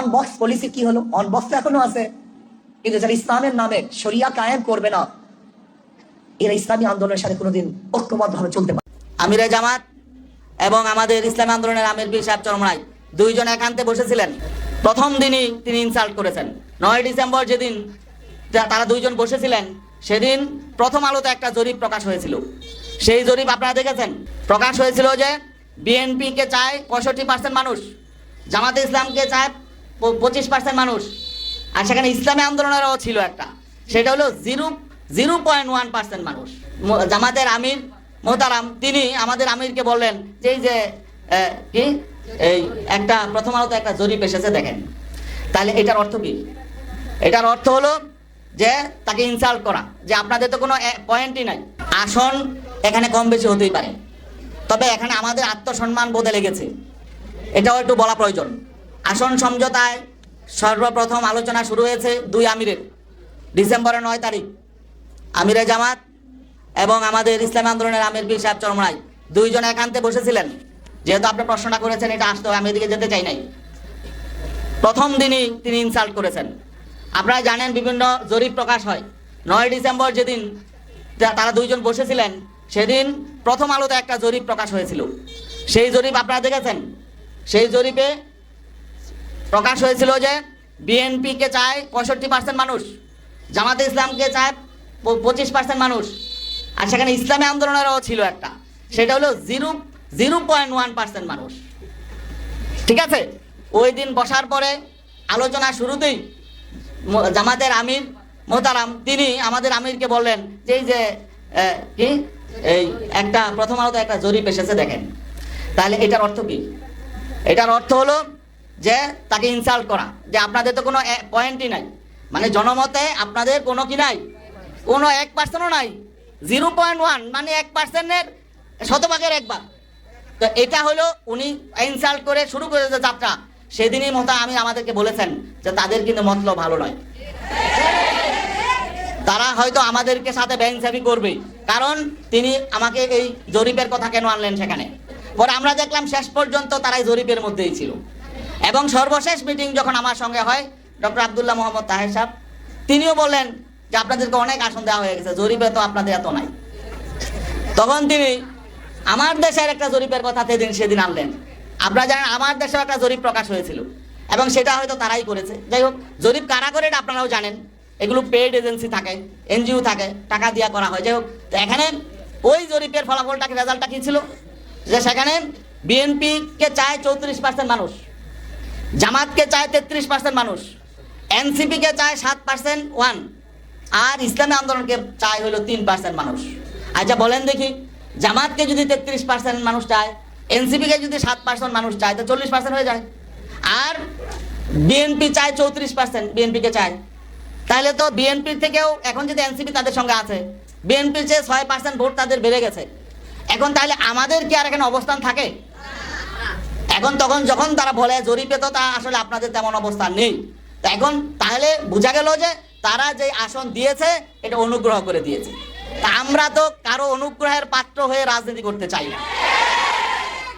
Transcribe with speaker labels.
Speaker 1: On box policy কি হলো? On box তো এখনও আছে। কিন্তু যারা ইসলামের নামে শরিয়া কায়েম করবে না, এরা ইসলামী আন্দোলনের সাথে কোনোদিন ঐক্যবদ্ধ ভাবে চলতে পারে
Speaker 2: আমিরে জামাত এবং আমাদের ইসলামী আন্দোলনের আমির বীর সাহেব চরমরাই দুইজন একান্তে বসেছিলেন। প্রথম দিনই তিনি ইনসাল্ট করেছেন। নয় ডিসেম্বর যেদিন তারা দুইজন বসেছিলেন, সেদিন প্রথম আলোতে একটা জরিপ প্রকাশ হয়েছিল। সেই জরিপ আপনারা দেখেছেন? প্রকাশ হয়েছিল যে বিএনপিকে চায় পঁয়ষট্টি পার্সেন্ট মানুষ, জামাতে ইসলামকে চায় পঁচিশ পার্সেন্ট মানুষ। আর সেখানে ইসলামী আন্দোলনেরও ছিল একটা। সেটা হলো zero zero point one percent মানুষ। জামাতের আমির মোহতারাম, তিনি আমাদের আমিরকে বললেন যে এই যে কি? এই একটা প্রথম আলোতে একটা জরিপ এসেছে, দেখেন। তাহলে এটার অর্থ কি? এটার অর্থ হলো যে তাকে ইনসাল্ট করা, যে আপনাদের তো কোনো পয়েন্টই নাই। আসন এখানে কম বেশি হতেই পারে। তবে এখানে আমাদের আত্মসম্মান বোধে লেগেছে। এটাও একটু বলা প্রয়োজন। আসন সমঝোতায় সর্বপ্রথম আলোচনা শুরু হয়েছে দুই আমিরের। ডিসেম্বরের নয় তারিখ। আমিরে জামাত এবং আমাদের ইসলাম আন্দোলনের আমির বীর সাহেব চরমরাই দুইজন একান্তে বসেছিলেন। যেহেতু আপনি প্রশ্নটা করেছেন, এটা আসতে আমি এদিকে যেতে চাই নাই। প্রথম দিনই তিনি ইনসাল্ট করেছেন। আপনারা জানেন বিভিন্ন জরিপ প্রকাশ হয়। নয় ডিসেম্বর যেদিন তারা দুইজন বসেছিলেন, সেদিন প্রথম আলোতে একটা জরিপ প্রকাশ হয়েছিল। সেই জরিপ আপনারা দেখেছেন? সেই জরিপে প্রকাশ হয়েছিল যে বিএনপিকে চায় পঁয়ষট্টি পার্সেন্ট মানুষ, জামাতে ইসলামকে চায় পঁচিশ পার্সেন্ট মানুষ। আর সেখানে ইসলামী আন্দোলনেরও ছিল একটা, সেটা হলো zero zero point one percent মানুষ। ঠিক আছে? ওই দিন বসার পরে আলোচনা শুরুতেই জামাতের আমির মোহতারাম, তিনি আমাদের আমিরকে বললেন যে এই যে কি? এই একটা প্রথম আলোতে একটা জরিপ এসেছে দেখেন। তাহলে এটার অর্থ কি? এটার অর্থ হলো যে তাকে ইনসাল্ট করা, যে আপনাদের তো কোনো পয়েন্টই নাই। মানে জনমতে আপনাদের কোনো কি নাই? কোনো এক পার্সেন্টও নাই। জিরো পয়েন্ট ওয়ান মানে এক পার্সেন্টের শতভাগের এক ভাগ তো এটা হলো উনি ইনসাল্ট করে শুরু করেছে যাত্রা। সেদিনই মতো আমি আমাদেরকে বলেছেন যে তাদের কিন্তু মতলব ভালো নয়। তারা হয়তো আমাদেরকে সাথে ব্যাংসাবি করবে। কারণ তিনি আমাকে এই জরিপের কথা কেন আনলেন সেখানে? পরে আমরা দেখলাম শেষ পর্যন্ত তারাই জরিপের মধ্যেই ছিল। এবং সর্বশেষ মিটিং যখন আমার সঙ্গে হয়, ডক্টর আবদুল্লাহ মোহাম্মদ তাহের সাহেব, তিনিও বললেন যে আপনাদেরকে অনেক আসন দেওয়া হয়ে গেছে, জরিপে তো আপনাদের এত নাই। তখন তিনি, আমার দেশের একটা জরিপের কথা সেদিন সেদিন আনলেন। আপনারা জানেন আমার দেশেও একটা জরিপ প্রকাশ হয়েছিল এবং সেটা হয়তো তারাই করেছে। যাই হোক, জরিপ কারা করে আপনারাও জানেন। এগুলো পেড এজেন্সি থাকে, এনজিও থাকে, টাকা দিয়া করা হয়। যাই হোক, তো এখানে ওই জরিপের ফলাফলটা রেজাল্টটা কি ছিল? যে সেখানে বিএনপিকে চায় চৌত্রিশ পার্সেন্ট মানুষ। জামাতকে চায় তেত্রিশ পার্সেন্ট মানুষ, এনসিপিকে চায় সাত পার্সেন্ট ওয়ান, আর ইসলামী আন্দোলনকে চায় হলো তিন পার্সেন্ট মানুষ। আচ্ছা বলেন দেখি, জামাতকে যদি তেত্রিশ পার্সেন্ট মানুষ চায়, এনসিপিকে যদি সাত পার্সেন্ট মানুষ চায়, তো চল্লিশ পার্সেন্ট হয়ে যায়। আর বিএনপি চায় চৌত্রিশ পার্সেন্ট বিএনপিকে চায়। তাহলে তো বিএনপির থেকেও এখন যদি এনসিপি তাদের সঙ্গে আছে, বিএনপির চেয়ে ছয় পার্সেন্ট ভোট তাদের বেড়ে গেছে। এখন তাহলে আমাদের কি আর এখানে অবস্থান থাকে? এখন তখন যখন তারা বলে জরিপে তো তা আসলে আপনাদের তেমন অবস্থা নেই। এখন তাহলে বোঝা গেল যে তারা যে আসন দিয়েছে, এটা অনুগ্রহ করে দিয়েছে। তা আমরা তো কারও অনুগ্রহের পাত্র হয়ে রাজনীতি করতে চাই না।